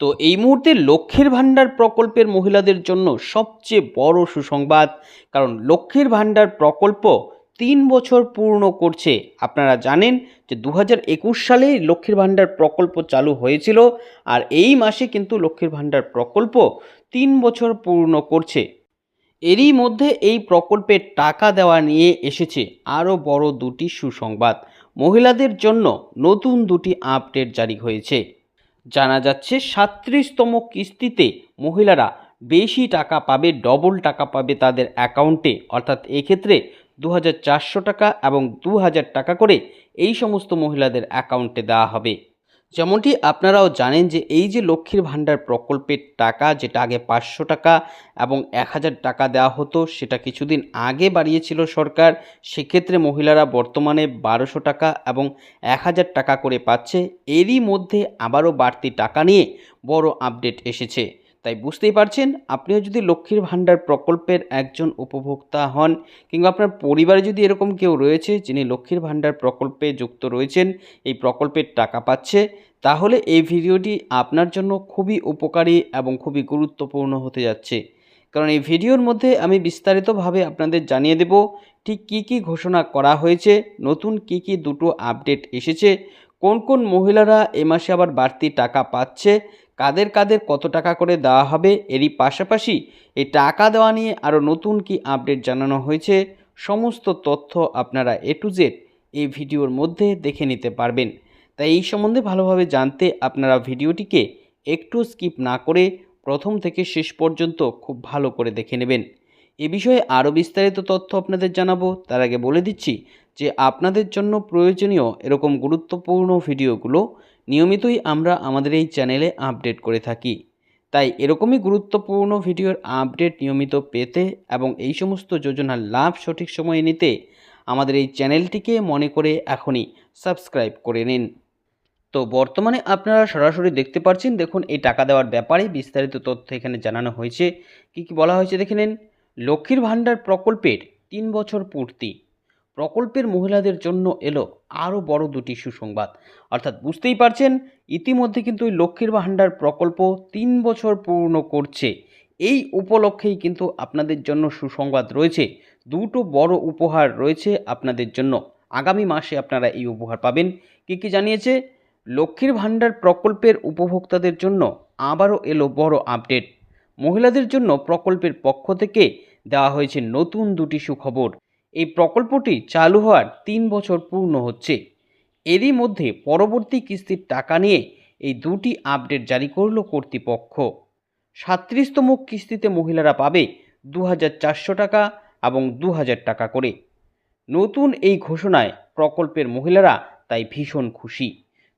তো এই মুহূর্তে লক্ষ্মীর ভাণ্ডার প্রকল্পের মহিলাদের জন্য সবচেয়ে বড় সুসংবাদ, কারণ লক্ষ্মীর ভাণ্ডার প্রকল্প তিন বছর পূর্ণ করছে। আপনারা জানেন যে দু হাজার একুশ সালে লক্ষ্মীর ভাণ্ডার প্রকল্প চালু হয়েছিল আর এই মাসে কিন্তু লক্ষ্মীর ভাণ্ডার প্রকল্প তিন বছর পূর্ণ করছে। এরই মধ্যে এই প্রকল্পের টাকা দেওয়া নিয়ে এসেছে আরও বড় দুটি সুসংবাদ। মহিলাদের জন্য নতুন দুটি আপডেট জারি হয়েছে। জানা যাচ্ছে সাত্রিশতম কিস্তিতে মহিলারা বেশি টাকা পাবে ডবল টাকা পাবে তাদের অ্যাকাউন্টে অর্থাৎ এক্ষেত্রে দু হাজার চারশো টাকা এবং দু হাজার টাকা করে এই সমস্ত মহিলাদের অ্যাকাউন্টে দেওয়া হবে। যেমনটি আপনারাও জানেন যে এই যে লক্ষ্মীর ভাণ্ডার প্রকল্পের টাকা, যেটা আগে পাঁচশো টাকা এবং এক হাজার টাকা দেওয়া হতো, সেটা কিছুদিন আগে বাড়িয়েছিল সরকার। সেক্ষেত্রে মহিলারা বর্তমানে বারোশো টাকা এবং এক হাজার টাকা করে পাচ্ছে। এরই মধ্যে আবারও বাড়তি টাকা নিয়ে বড় আপডেট এসেছে। তাই বুঝতেই পারছেন, আপনিও যদি লক্ষ্মীর ভাণ্ডার প্রকল্পের একজন উপভোক্তা হন কিংবা আপনার পরিবারে যদি এরকম কেউ রয়েছে যিনি লক্ষ্মীর ভাণ্ডার প্রকল্পে যুক্ত রয়েছেন, এই প্রকল্পের টাকা পাচ্ছে, তাহলে এই ভিডিওটি আপনার জন্য খুবই উপকারী এবং খুবই গুরুত্বপূর্ণ হতে যাচ্ছে। কারণ এই ভিডিওর মধ্যে আমি বিস্তারিতভাবে আপনাদের জানিয়ে দেব, ঠিক কী কী ঘোষণা করা হয়েছে, নতুন কী কী দুটো আপডেট এসেছে, কোন কোন মহিলারা এ মাসে আবার বাড়তি টাকা পাচ্ছে কাদের কাদের কত টাকা করে দেওয়া হবে এরই পাশাপাশি এই টাকা দেওয়া নিয়ে আরও নতুন কি আপডেট জানানো হয়েছে সমস্ত তথ্য আপনারা এ টু জেড এই ভিডিওর মধ্যে দেখে নিতে পারবেন। তাই এই সম্বন্ধে ভালোভাবে জানতে আপনারা ভিডিওটিকে একটু স্কিপ না করে প্রথম থেকে শেষ পর্যন্ত খুব ভালো করে দেখে নেবেন। এ বিষয়ে আরও বিস্তারিত তথ্য আপনাদের জানাব। তার আগে বলে দিচ্ছি যে আপনাদের জন্য প্রয়োজনীয় এরকম গুরুত্বপূর্ণ ভিডিওগুলো নিয়মিতই আমরা আমাদের এই চ্যানেলে আপডেট করে থাকি। তাই এরকমই গুরুত্বপূর্ণ ভিডিওর আপডেট নিয়মিত পেতে এবং এই সমস্ত যোজনার লাভ সঠিক সময়ে নিতে আমাদের এই চ্যানেলটিকে মনে করে এখনই সাবস্ক্রাইব করে নিন। তো বর্তমানে আপনারা সরাসরি দেখতে পাচ্ছেন দেখুন এই টাকা দেওয়ার ব্যাপারে বিস্তারিত তথ্য এখানে জানানো হয়েছে। কি কি বলা হয়েছে দেখে নিন। লক্ষ্মীর ভাণ্ডার প্রকল্পের তিন বছর পূর্তি। প্রকল্পের মহিলাদের জন্য এলো আরও বড় দুটি সুসংবাদ। অর্থাৎ বুঝতেই পারছেন, ইতিমধ্যে কিন্তু ওই লক্ষ্মীর ভাণ্ডার প্রকল্প তিন বছর পূর্ণ করছে। এই উপলক্ষেই কিন্তু আপনাদের জন্য সুসংবাদ রয়েছে। দুটো বড় উপহার রয়েছে আপনাদের জন্য। আগামী মাসে আপনারা এই উপহার পাবেন। কী কী জানিয়েছে? লক্ষ্মীর ভাণ্ডার প্রকল্পের উপভোক্তাদের জন্য আবারও এলো বড় আপডেট। মহিলাদের জন্য প্রকল্পের পক্ষ থেকে দেওয়া হয়েছে নতুন দুটি সুখবর। এই প্রকল্পটি চালু হওয়ার তিন বছর পূর্ণ হচ্ছে। এরই মধ্যে পরবর্তী কিস্তির টাকা নিয়ে এই দুটি আপডেট জারি করল কর্তৃপক্ষ। সাত্রিশতম কিস্তিতে মহিলারা পাবে দু হাজার চারশো টাকা এবং দু হাজার টাকা করে। নতুন এই ঘোষণায় প্রকল্পের মহিলারা তাই ভীষণ খুশি।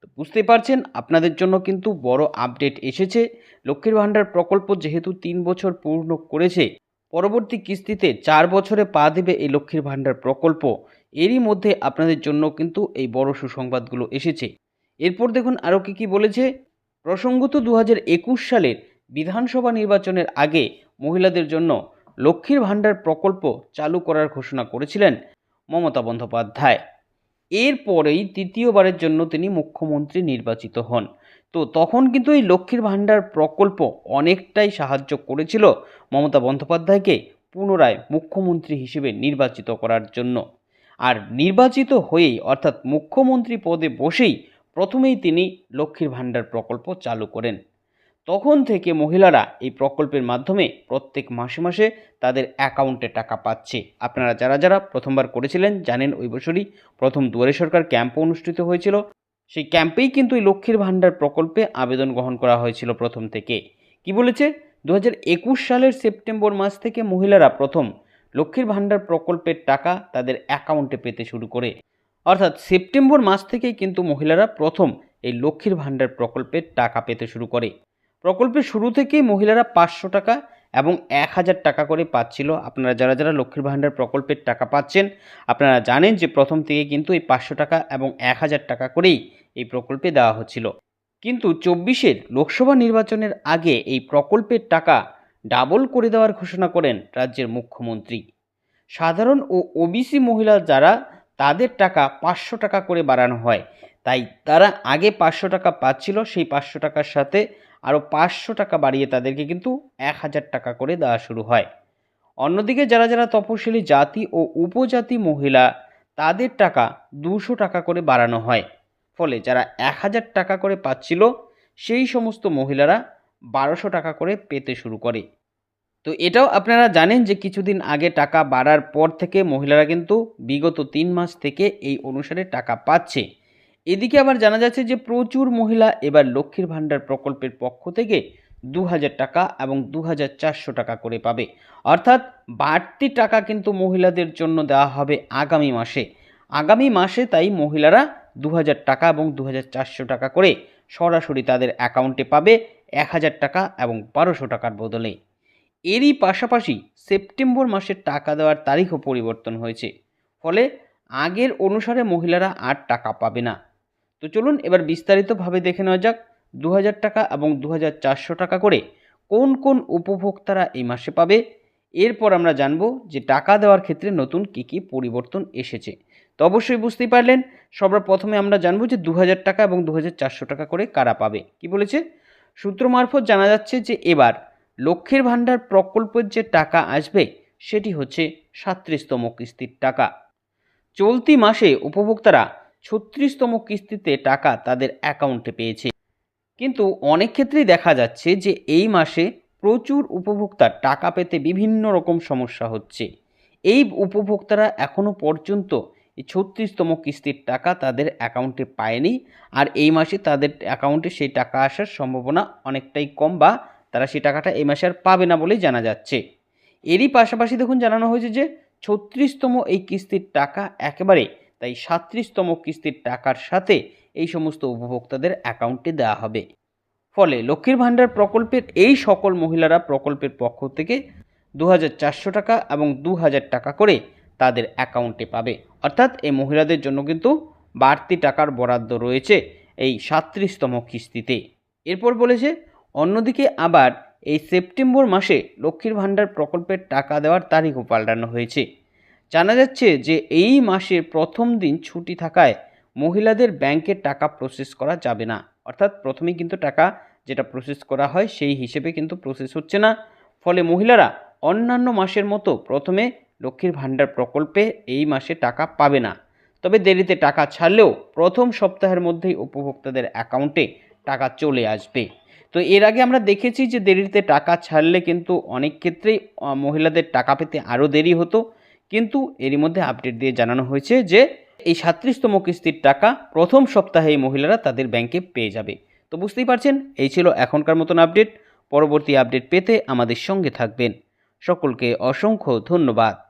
তো বুঝতে পারছেন, আপনাদের জন্য কিন্তু বড় আপডেট এসেছে। লক্ষ্মীর ভাণ্ডার প্রকল্প যেহেতু তিন বছর পূর্ণ করেছে পরবর্তী কিস্তিতে চার বছরে পা দেবে এই লক্ষ্মীর ভাণ্ডার প্রকল্প। এরই মধ্যে আপনাদের জন্য কিন্তু এই বড় সুসংবাদগুলো এসেছে। এরপর দেখুন আরও কী কী বলেছে। প্রসঙ্গত দু হাজার একুশ সালের বিধানসভা নির্বাচনের আগে মহিলাদের জন্য লক্ষ্মীর ভাণ্ডার প্রকল্প চালু করার ঘোষণা করেছিলেন মমতা বন্দ্যোপাধ্যায়। এরপরেই তৃতীয়বারের জন্য তিনি মুখ্যমন্ত্রী নির্বাচিত হন। তো তখন কিন্তু এই লক্ষ্মীর ভাণ্ডার প্রকল্প অনেকটাই সাহায্য করেছিল মমতা বন্দ্যোপাধ্যায়কে পুনরায় মুখ্যমন্ত্রী হিসেবে নির্বাচিত করার জন্য। আর নির্বাচিত হয়েই অর্থাৎ মুখ্যমন্ত্রী পদে বসেই প্রথমেই তিনি লক্ষ্মীর ভাণ্ডার প্রকল্প চালু করেন। তখন থেকে মহিলারা এই প্রকল্পের মাধ্যমে প্রত্যেক মাসে মাসে তাদের অ্যাকাউন্টে টাকা পাচ্ছে। আপনারা যারা যারা প্রথমবার করেছিলেন জানেন ওই বছরই প্রথম দুয়ারে সরকার ক্যাম্প অনুষ্ঠিত হয়েছিল। সেই ক্যাম্পেই কিন্তু এই লক্ষ্মীর ভাণ্ডার প্রকল্পে আবেদন গ্রহণ করা হয়েছিল প্রথম থেকে। কি বলেছে? দু সালের সেপ্টেম্বর মাস থেকে মহিলারা প্রথম লক্ষ্মীর ভাণ্ডার প্রকল্পের টাকা তাদের অ্যাকাউন্টে পেতে শুরু করে। অর্থাৎ সেপ্টেম্বর মাস থেকেই কিন্তু মহিলারা প্রথম এই লক্ষ্মীর ভাণ্ডার প্রকল্পের টাকা পেতে শুরু করে। প্রকল্পের শুরু থেকেই মহিলারা পাঁচশো টাকা এবং এক হাজার টাকা করে পাচ্ছিল। আপনারা যারা যারা লক্ষ্মীর ভাণ্ডার প্রকল্পের টাকা পাচ্ছেন, আপনারা জানেন যে প্রথম থেকে কিন্তু এই পাঁচশো টাকা এবং এক হাজার টাকা করেই এই প্রকল্পে দেওয়া হচ্ছিল। কিন্তু চব্বিশের লোকসভা নির্বাচনের আগে এই প্রকল্পের টাকা ডাবল করে দেওয়ার ঘোষণা করেন রাজ্যের মুখ্যমন্ত্রী। সাধারণ ও ওবিসি মহিলা যারা, তাদের টাকা পাঁচশো টাকা করে বাড়ানো হয়। তাই তারা আগে পাঁচশো টাকা পাচ্ছিল, সেই পাঁচশো টাকার সাথে আরও পাঁচশো টাকা বাড়িয়ে তাদেরকে কিন্তু এক হাজার টাকা করে দেওয়া শুরু হয়। অন্যদিকে যারা যারা তপশিলি জাতি ও উপজাতি মহিলা, তাদের টাকা দুশো টাকা করে বাড়ানো হয়। ফলে যারা এক হাজার টাকা করে পাচ্ছিল, সেই সমস্ত মহিলারা বারোশো টাকা করে পেতে শুরু করে। তো এটাও আপনারা জানেন যে কিছুদিন আগে টাকা বাড়ার পর থেকে মহিলারা কিন্তু বিগত তিন মাস থেকে এই অনুসারে টাকা পাচ্ছে। এদিকে আবার জানা যাচ্ছে যে প্রচুর মহিলা এবার লক্ষ্মীর ভাণ্ডার প্রকল্পের পক্ষ থেকে দু হাজার টাকা এবং দু হাজার চারশো টাকা করে পাবে। অর্থাৎ বাড়তি টাকা কিন্তু মহিলাদের জন্য দেওয়া হবে আগামী মাসে। আগামী মাসে তাই মহিলারা দু হাজার টাকা এবং দু হাজার চারশো টাকা করে সরাসরি তাদের অ্যাকাউন্টে পাবে এক হাজার টাকা এবং বারোশো টাকার বদলে। এরই পাশাপাশি সেপ্টেম্বর মাসের টাকা দেওয়ার তারিখও পরিবর্তন হয়েছে। ফলে আগের অনুসারে মহিলারা আর টাকা পাবে না। তো চলুন এবার বিস্তারিতভাবে দেখে নেওয়া যাক দু হাজার টাকা এবং দু চারশো টাকা করে কোন কোন উপভোক্তারা এই মাসে পাবে। এরপর আমরা জানব যে টাকা দেওয়ার ক্ষেত্রে নতুন কী কী পরিবর্তন এসেছে। তো অবশ্যই বুঝতেই পারলেন। সবার প্রথমে আমরা জানব যে দু হাজার টাকা এবং দু হাজার চারশো টাকা করে কারা পাবে। কি বলেছে? সূত্র মারফত জানা যাচ্ছে যে এবার লক্ষ্মীর ভাণ্ডার প্রকল্পের যে টাকা আসবে, সেটি হচ্ছে সাত্রিশতম কিস্তির টাকা। চলতি মাসে উপভোক্তারা ছত্রিশতম কিস্তিতে টাকা তাদের অ্যাকাউন্টে পেয়েছে। কিন্তু অনেক ক্ষেত্রেই দেখা যাচ্ছে যে এই মাসে প্রচুর উপভোক্তার টাকা পেতে বিভিন্ন রকম সমস্যা হচ্ছে। এই উপভোক্তারা এখনও পর্যন্ত এই ছত্রিশতম কিস্তির টাকা তাদের অ্যাকাউন্টে পায়নি আর এই মাসে তাদের অ্যাকাউন্টে সেই টাকা আসার সম্ভাবনা অনেকটাই কম বা তারা সেই টাকাটা এই মাসে আর পাবে না বলেই জানা যাচ্ছে। এরই পাশাপাশি দেখুন জানানো হয়েছে যে ছত্রিশতম এই কিস্তির টাকা একেবারে তাই সাত্রিশতম কিস্তির টাকার সাথে এই সমস্ত উপভোক্তাদের অ্যাকাউন্টে দেওয়া হবে। ফলে লক্ষ্মীর ভাণ্ডার প্রকল্পের এই সকল মহিলারা প্রকল্পের পক্ষ থেকে দু টাকা এবং দু হাজার টাকা করে তাদের অ্যাকাউন্টে পাবে। অর্থাৎ এই মহিলাদের জন্য কিন্তু বাড়তি টাকার বরাদ্দ রয়েছে এই সাত্রিশতম কিস্তিতে। এরপর বলেছে, অন্যদিকে আবার এই সেপ্টেম্বর মাসে লক্ষ্মীর ভাণ্ডার প্রকল্পের টাকা দেওয়ার তারিখও পাল্টানো হয়েছে। জানা যাচ্ছে যে এই মাসের প্রথম দিন ছুটি থাকায় মহিলাদের ব্যাংকে টাকা প্রসেস করা যাবে না। অর্থাৎ প্রথমেই কিন্তু টাকা যেটা প্রসেস করা হয় সেই হিসেবে কিন্তু প্রসেস হচ্ছে না। ফলে মহিলারা অন্যান্য মাসের মতো প্রথমে লক্ষ্মীর ভাণ্ডার প্রকল্পে এই মাসে টাকা পাবে না। তবে দেরিতে টাকা ছাড়লেও প্রথম সপ্তাহের মধ্যেই উপভোক্তাদের অ্যাকাউন্টে টাকা চলে আসবে। তো এর আগে আমরা দেখেছি যে দেরিতে টাকা ছাড়লে কিন্তু অনেক ক্ষেত্রেই মহিলাদের টাকা পেতে আরও দেরি হতো। কিন্তু এরই মধ্যে আপডেট দিয়ে জানানো হয়েছে যে এই সাত্রিশতম কিস্তির টাকা প্রথম সপ্তাহে মহিলারা তাদের ব্যাংকে পেয়ে যাবে। তো বুঝতেই পারছেন, এই ছিল এখনকার মতন আপডেট। পরবর্তী আপডেট পেতে আমাদের সঙ্গে থাকবেন। সকলকে অসংখ্য ধন্যবাদ।